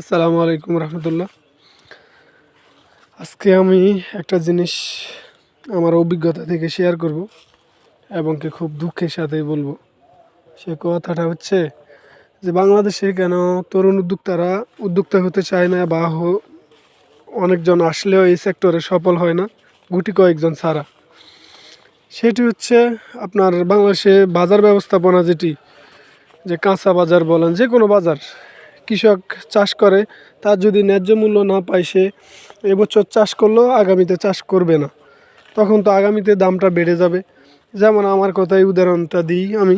আসসালামু আলাইকুম রহমতুল্লাহ। আজকে আমি একটা জিনিস আমার অভিজ্ঞতা থেকে শেয়ার করব এবং কি খুব দুঃখের সাথেই বলব। সে কথাটা হচ্ছে যে বাংলাদেশে কেন তরুণ উদ্যোক্তারা উদ্যোক্তা হতে চায় না বা অনেকজন আসলেও এই সেক্টরে সফল হয় না, গুটি কয়েকজন ছাড়া। সেটি হচ্ছে আপনার বাংলাদেশে বাজার ব্যবস্থাপনা যেটি, যে কাঁচা বাজার বলেন, যে কোনো বাজার কৃষক চাষ করে, তার যদি ন্যায্য মূল্য না পায় সে এবছর চাষ করলেও আগামীতে চাষ করবে না। তখন তো আগামীতে দামটা বেড়ে যাবে। যেমন আমার কথাই উদাহরণটা দিই আমি।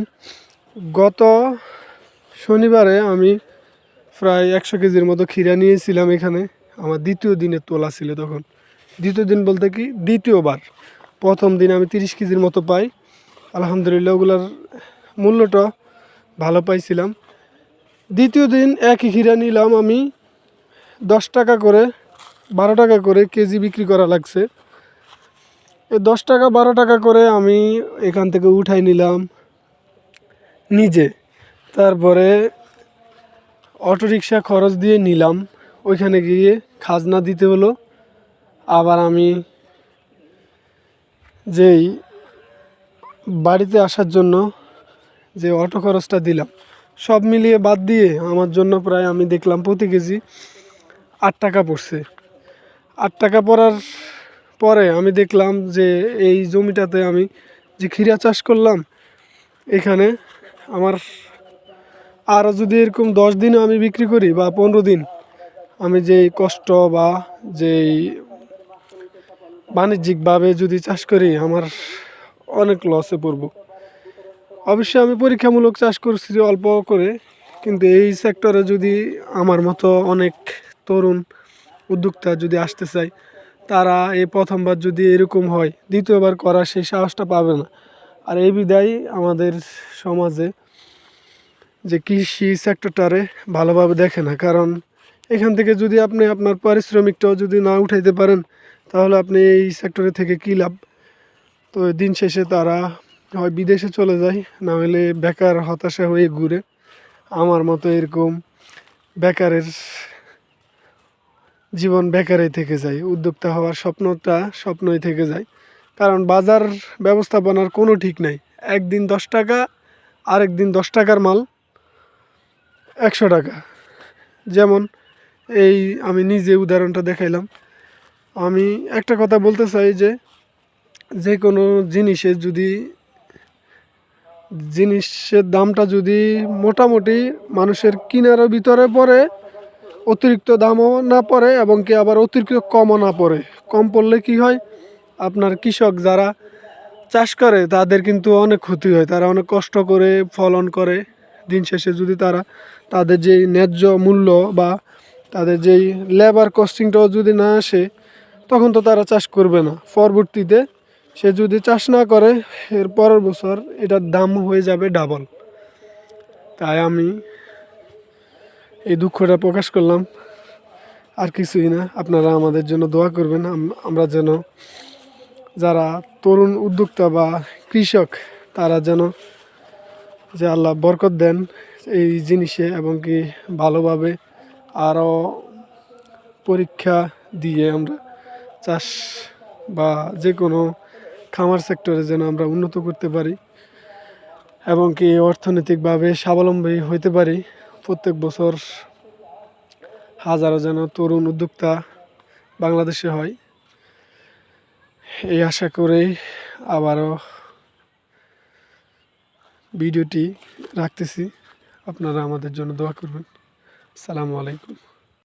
গত শনিবারে আমি প্রায় একশো কেজির মতো ক্ষীরা নিয়েছিলাম এখানে। আমার দ্বিতীয় দিনের তোলা ছিল তখন। দ্বিতীয় দিন বলতে কি? দ্বিতীয়বার। প্রথম দিন আমি তিরিশ কেজির মতো পাই। আলহামদুলিল্লাহ ওগুলার মূল্যটা ভালো পাইছিলাম। দ্বিতীয় দিন একই ক্ষীরা নিলাম আমি। দশ টাকা করে, বারো টাকা করে কেজি বিক্রি করা লাগছে। এই দশ টাকা, বারো টাকা করে আমি এখান থেকে উঠাই নিলাম নিজে। তারপরে অটোরিকশা খরচ দিয়ে নিলাম। ওইখানে গিয়ে খাজনা দিতে হলো। আবার আমি যেই বাড়িতে আসার জন্য যে অটো খরচটা দিলাম সব মিলিয়ে বাদ দিয়ে আমার জন্য প্রায় আমি দেখলাম প্রতি কেজি আট টাকা পড়ছে। আট টাকা পড়ার পরে আমি দেখলাম যে এই জমিটাতে আমি যে ক্ষীরা চাষ করলাম, এখানে আমার আরও যদি এরকম দশ দিনও আমি বিক্রি করি বা পনেরো দিন, আমি যেই কষ্ট বা যেই বাণিজ্যিকভাবে যদি চাষ করি, আমার অনেক লসে পড়ব। অবশ্যই আমি পরীক্ষামূলক চাষ করছি অল্প করে, কিন্তু এই সেক্টরে যদি আমার মতো অনেক তরুণ উদ্যোক্তা যদি আসতে চায়, তারা এই প্রথমবার যদি এরকম হয়, দ্বিতীয়বার করার সেই সাহসটা পাবে না। আর এই বিদায় আমাদের সমাজে যে কৃষি সেক্টরটারে ভালোভাবে দেখে না, কারণ এখান থেকে যদি আপনি আপনার পারিশ্রমিকটাও যদি না উঠাইতে পারেন, তাহলে আপনি এই সেক্টরে থেকে কী লাভ? তো দিন শেষে তারা হয় বিদেশে চলে যায় না হলে বেকার, হতাশা হয়ে ঘুরে। আমার মতো এরকম বেকারের জীবন বেকারেই থেকে যায়। উদ্যোক্তা হওয়ার স্বপ্নটা স্বপ্নই থেকে যায়। কারণ বাজার ব্যবস্থাপনার কোনো ঠিক নাই। একদিন দশ টাকা আরেক দিন দশ টাকার মাল, একশো টাকা। যেমন এই আমি নিজে উদাহরণটা দেখাইলাম। আমি একটা কথা বলতে চাই যে যে কোনো জিনিসের যদি জিনিসের দামটা যদি মোটামুটি মানুষের কিনারও ভিতরে পড়ে, অতিরিক্ত দামও না পড়ে এবং কি আবার অতিরিক্ত কমও না পড়ে। কম পড়লে কি হয়? আপনার কৃষক যারা চাষ করে, তাদের কিন্তু অনেক ক্ষতি হয়। তারা অনেক কষ্ট করে ফলন করে। দিন শেষে যদি তারা তাদের যেই ন্যায্য মূল্য বা তাদের যেই লেবার কস্টিংটাও যদি না আসে, তখন তো তারা চাষ করবে না। পরবর্তীতে সে যদি চাষ না করে, এর পরের বছর এটার দাম হয়ে যাবে ডাবল তাই আমি এই দুঃখটা প্রকাশ করলাম। আর কিছুই না, আপনারা আমাদের জন্য দোয়া করবেন। আমরা যেন যারা তরুণ উদ্যোক্তা বা কৃষক, তারা যেন যে আল্লাহ বরকত দেন এই জিনিসে এবং কি ভালোভাবে আরও পরীক্ষা দিয়ে আমরা চাষ বা যে কোনো খামার সেক্টরে যেন আমরা উন্নত করতে পারি এবং কি অর্থনৈতিকভাবে স্বাবলম্বী হইতে পারি। প্রত্যেক বছর হাজারো যেন তরুণ উদ্যোক্তা বাংলাদেশে হয়। এই আশা করেই আবারও ভিডিওটি রাখতেছি। আপনারা আমাদের জন্য দোয়া করবেন। সালামু আলাইকুম।